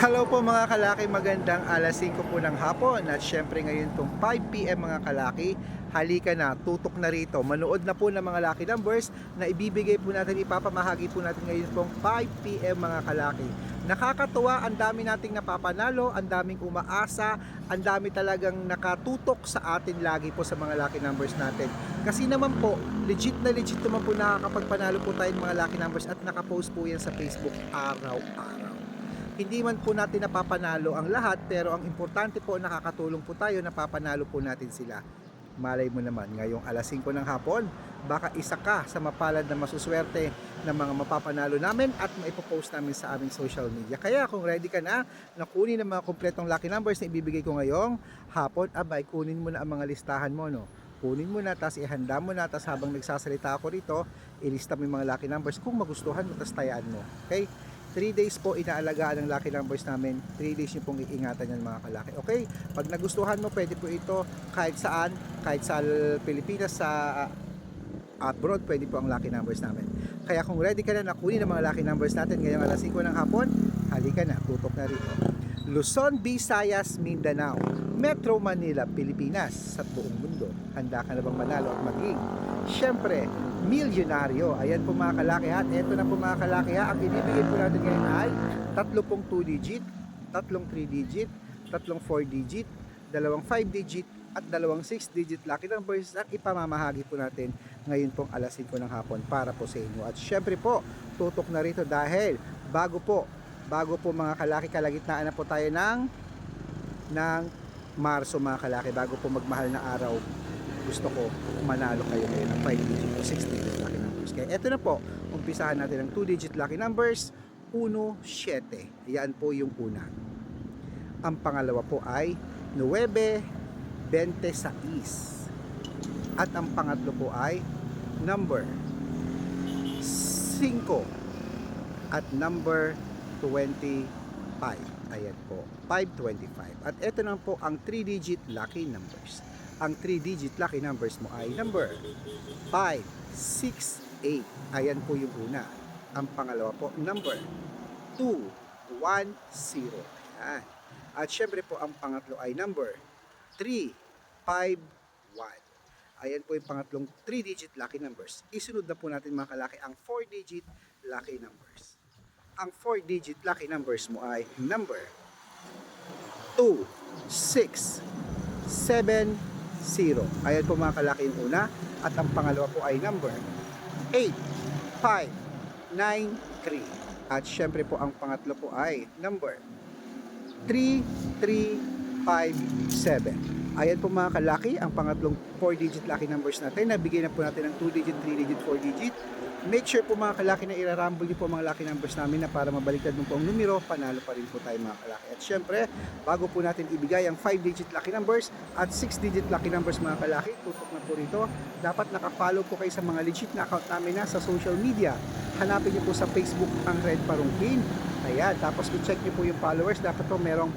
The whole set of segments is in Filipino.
Hello po mga kalaki, magandang alas 5 po ng hapon. At syempre ngayon pong 5pm mga kalaki. Halika na, tutok na rito. Manood na po ng mga lucky numbers na ibibigay po natin, ipapamahagi po natin ngayon pong 5pm mga kalaki. Nakakatuwa, ang dami nating napapanalo ang daming umaasa ang dami talagang nakatutok sa atin lagi po sa mga lucky numbers natin. Kasi naman po, legit na legit naman po nakakapagpanalo po tayo ng mga lucky numbers at nakapost po yan sa Facebook araw-araw hindi man po natin napapanalo ang lahat pero ang importante po nakakatulong po tayo napapanalo po natin sila. Malay mo naman ngayong alas 5 ng hapon baka isa ka sa mapalad na masuswerte ng mga mapapanalo namin at maipopost namin sa aming social media. Kaya kung ready ka na na kunin ang mga kompletong lucky numbers na ibibigay ko ngayong hapon abay kunin mo na ang mga listahan mo no? Kunin mo na tapos ihanda mo na tapos habang nagsasalita ako rito ilista mo yung mga lucky numbers kung magustuhan mo tapos tayaan mo. Okay 3 days po inaalagaan ng lucky numbers namin. 3 days nyo pong iingatan yan mga kalaki. Okay? Pag nagustuhan mo, pwede po ito kahit saan, kahit sa Pilipinas, sa abroad, pwede po ang lucky numbers namin. Kaya kung ready ka na na kunin ang mga lucky numbers natin ngayong alas 5 ng hapon, halika na, tutok na rito. Luzon, Visayas, Mindanao, Metro Manila, Pilipinas, sa buong mundo. Handa ka na bang manalo at maging? Siyempre, milyonaryo. Ayan po mga kalaki ha. At eto na po mga kalaki ha. Ang ibibigay po natin ngayon ay tatlo pong 2 digit, tatlong 3 digit, tatlong 4 digit, dalawang 5 digit, at dalawang 6 digit lucky numbers at ipamamahagi po natin ngayon pong alas 5 ng hapon para po sa inyo. At syempre po, tutok na rito dahil bago po, bago po mga kalaki kalagitnaan na po tayo ng ng Marso mga kalaki bago po magmahal na araw gusto ko manalo kayo ngayon ng 5 digit o 6 digit lucky numbers. Kaya eto na po, umpisahan natin ng 2 digit lucky numbers, 1, 7. Yan po yung una. Ang pangalawa po ay 9, 26. At ang pangatlo po ay number 5 at number 25. Ayan po, 525. At ito naman po ang 3-digit lucky numbers. Ang 3-digit lucky numbers mo ay number 568. Ayan po yung una. Ang pangalawa po, number 210. Ayan. At syempre po, ang pangatlo ay number 351. Ayan po yung pangatlong 3-digit lucky numbers. Isunod na po natin mga kalaki ang 4-digit lucky numbers. Ang 4-digit lucky numbers mo ay number 2, 6, 7, 0. Ayan po mga kalaki yung una. At ang pangalawa po ay number 8, 5, 9, 3. At syempre po ang pangatlo po ay number 3, 3, 5, 7. Ayan po mga kalaki, ang pangatlong 4-digit lucky numbers natin. Nabigay na po natin ng 2-digit, 3-digit, 4-digit. Make sure po mga kalaki na irarambol niyo po mga lucky numbers namin na para mabaliktad mo po ang numero, panalo pa rin po tayo mga kalaki. At syempre, bago po natin ibigay ang 5-digit lucky numbers at 6-digit lucky numbers mga kalaki, tutok na po rito, dapat nakafollow po kayo sa mga legit na account namin na sa social media. Hanapin niyo po sa Facebook ang Red Parungkin. Ayan, tapos i-check niyo po yung followers. Dapat po merong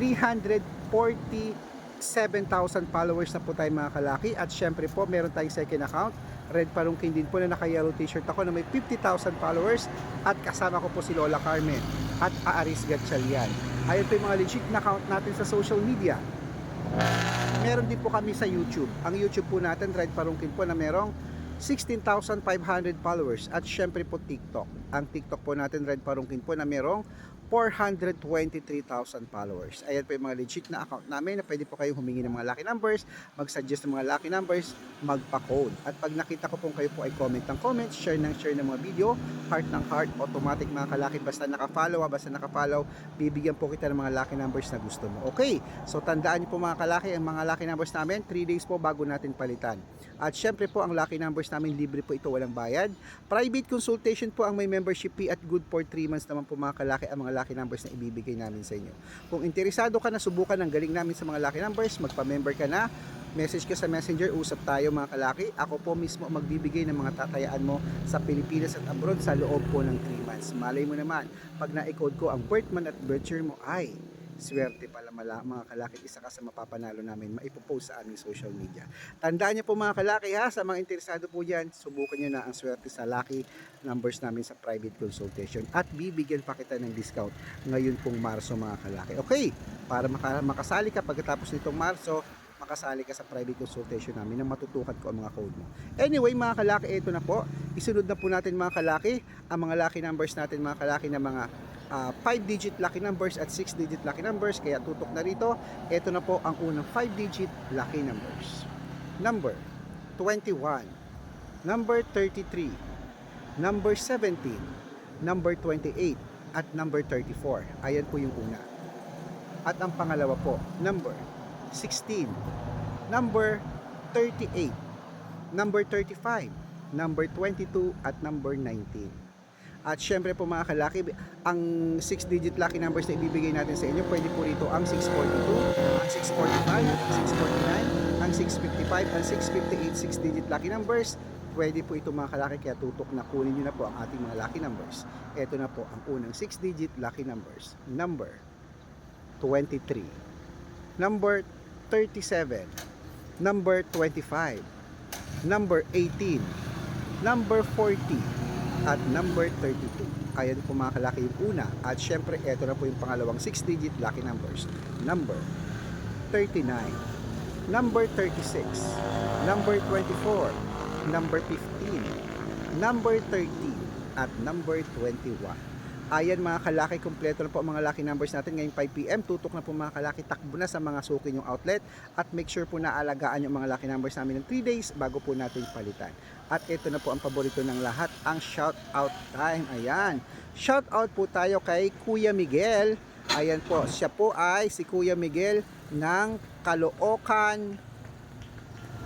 347,000 followers na po tayo mga kalaki. At syempre po, meron tayong second account. Red Parungkin din po na naka-yellow t-shirt ako na may 50,000 followers. At kasama ko po si Lola Carmen at Aaris Gatchalian. Ayun po yung mga legit na account natin sa social media. Meron din po kami sa YouTube. Ang YouTube po natin, Red Parungkin po na merong 16,500 followers at syempre po TikTok. Ang TikTok po natin Red Parungkin po na merong 423,000 followers. Ayan po yung mga legit na account namin na pwede po kayong humingi ng mga lucky numbers, mag-suggest ng mga lucky numbers, magpa-code. At pag nakita ko pong kayo po ay comment ng comment, share ng share ng mga video, heart ng heart, automatic mga kalaki, basta nakafollow, ah, basta nakafollow, bibigyan po kita ng mga lucky numbers na gusto mo. Okay, so tandaan niyo po mga kalaki, ang mga lucky numbers namin, 3 days po bago natin palitan. At syempre po, ang lucky numbers namin, libre po ito, walang bayad. Private consultation po ang may membership fee at good for 3 months naman po mga kalaki ang mga lucky numbers na ibibigay namin sa inyo. Kung interesado ka na subukan ang galing namin sa mga lucky numbers, magpa-member ka na, message ka sa messenger, usap tayo mga kalaki. Ako po mismo magbibigay ng mga tatayaan mo sa Pilipinas at abroad sa loob po ng 3 months. Malay mo naman, pag na-code ko ang birth month at birth year mo ay swerte pala mala, mga kalaki, isa ka sa mapapanalo namin, maipopost sa aming social media. Tandaan niyo po mga kalaki ha, sa mga interesado po dyan, subukan niyo na ang swerte sa lucky numbers namin sa private consultation at bibigyan pa kita ng discount ngayon pong Marso mga kalaki. Okay, para maka, makasali ka pagkatapos nitong Marso, makasali ka sa private consultation namin na matutukan ko ang mga code mo. Anyway mga kalaki, ito na po. Isunod na po natin mga kalaki, ang mga lucky numbers natin mga kalaki na mga 5-digit lucky numbers at 6-digit lucky numbers. Kaya tutok na rito. Ito na po ang unang 5-digit lucky numbers. Number 21, number 33, number 17, number 28, at number 34. Ayan po yung una. At ang pangalawa po, number 16, number 38, number 35, number 22, at number 19. At syempre po mga kalaki, ang 6-digit lucky numbers na ibibigay natin sa inyo, pwede po rito ang 642, ang 645, ang 649, ang 655, ang 658 6-digit lucky numbers. Pwede po ito mga kalaki, kaya tutok na kunin nyo na po ang ating mga lucky numbers. Ito na po ang unang 6-digit lucky numbers. Number 23, number 37, number 25, number 18, number 40, at number 32. Ayan po mga kalaki yung una. At syempre, ito na po yung pangalawang 6-digit lucky numbers. Number 39, number 36, number 24, number 15, number 13, at number 21. Ayan mga kalaki, kompleto na po ang mga lucky numbers natin ngayong 5pm. Tutok na po mga kalaki, takbo na sa mga suki yung outlet. At make sure po na alagaan yung mga lucky numbers namin ng 3 days bago po natin palitan. At ito na po ang paborito ng lahat, ang shout out time. Ayan. Shout out po tayo kay Kuya Miguel. Ayan po, siya po ay si Kuya Miguel ng Caloocan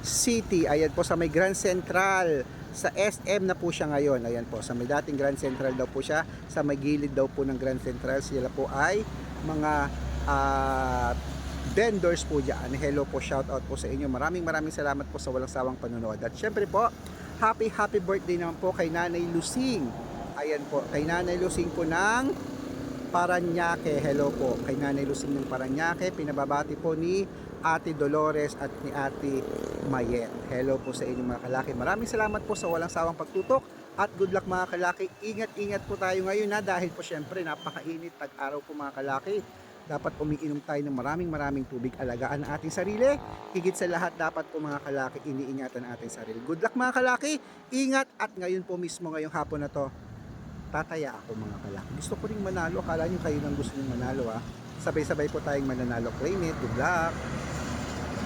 City. Ayan po sa may Grand Central. Sa SM na po siya ngayon. Ayan po, sa may dating Grand Central daw po siya. Sa may gilid daw po ng Grand Central. Sila po ay mga ah, vendors po dyan. Hello po, shout out po sa inyo. Maraming maraming salamat po sa walang sawang panonood. At syempre po, happy happy birthday naman po kay Nanay Lusing. Ayan po, kay Nanay Lusing po ng Paranaque. Hello po, kay Nanay Lusing ng Paranaque. Pinababati po ni Ate Dolores at ni Ate Mayet. Hello po sa inyong mga kalaki. Maraming salamat po sa walang sawang pagtutok at good luck mga kalaki. Ingat-ingat po tayo ngayon na dahil po syempre napakainit tag-araw po mga kalaki. Dapat umiinom tayo ng maraming maraming tubig. Alagaan ang ating sarili. Higit sa lahat dapat po mga kalaki iniingatan ang ating sarili. Good luck mga kalaki. Ingat at ngayon po mismo ngayong hapon na to tataya ako mga kalaki. Gusto ko ring manalo. Akala nyo kayo nang gusto nyo manalo ah. Sabay-sabay po tayong mananalo. Claim it. Good luck.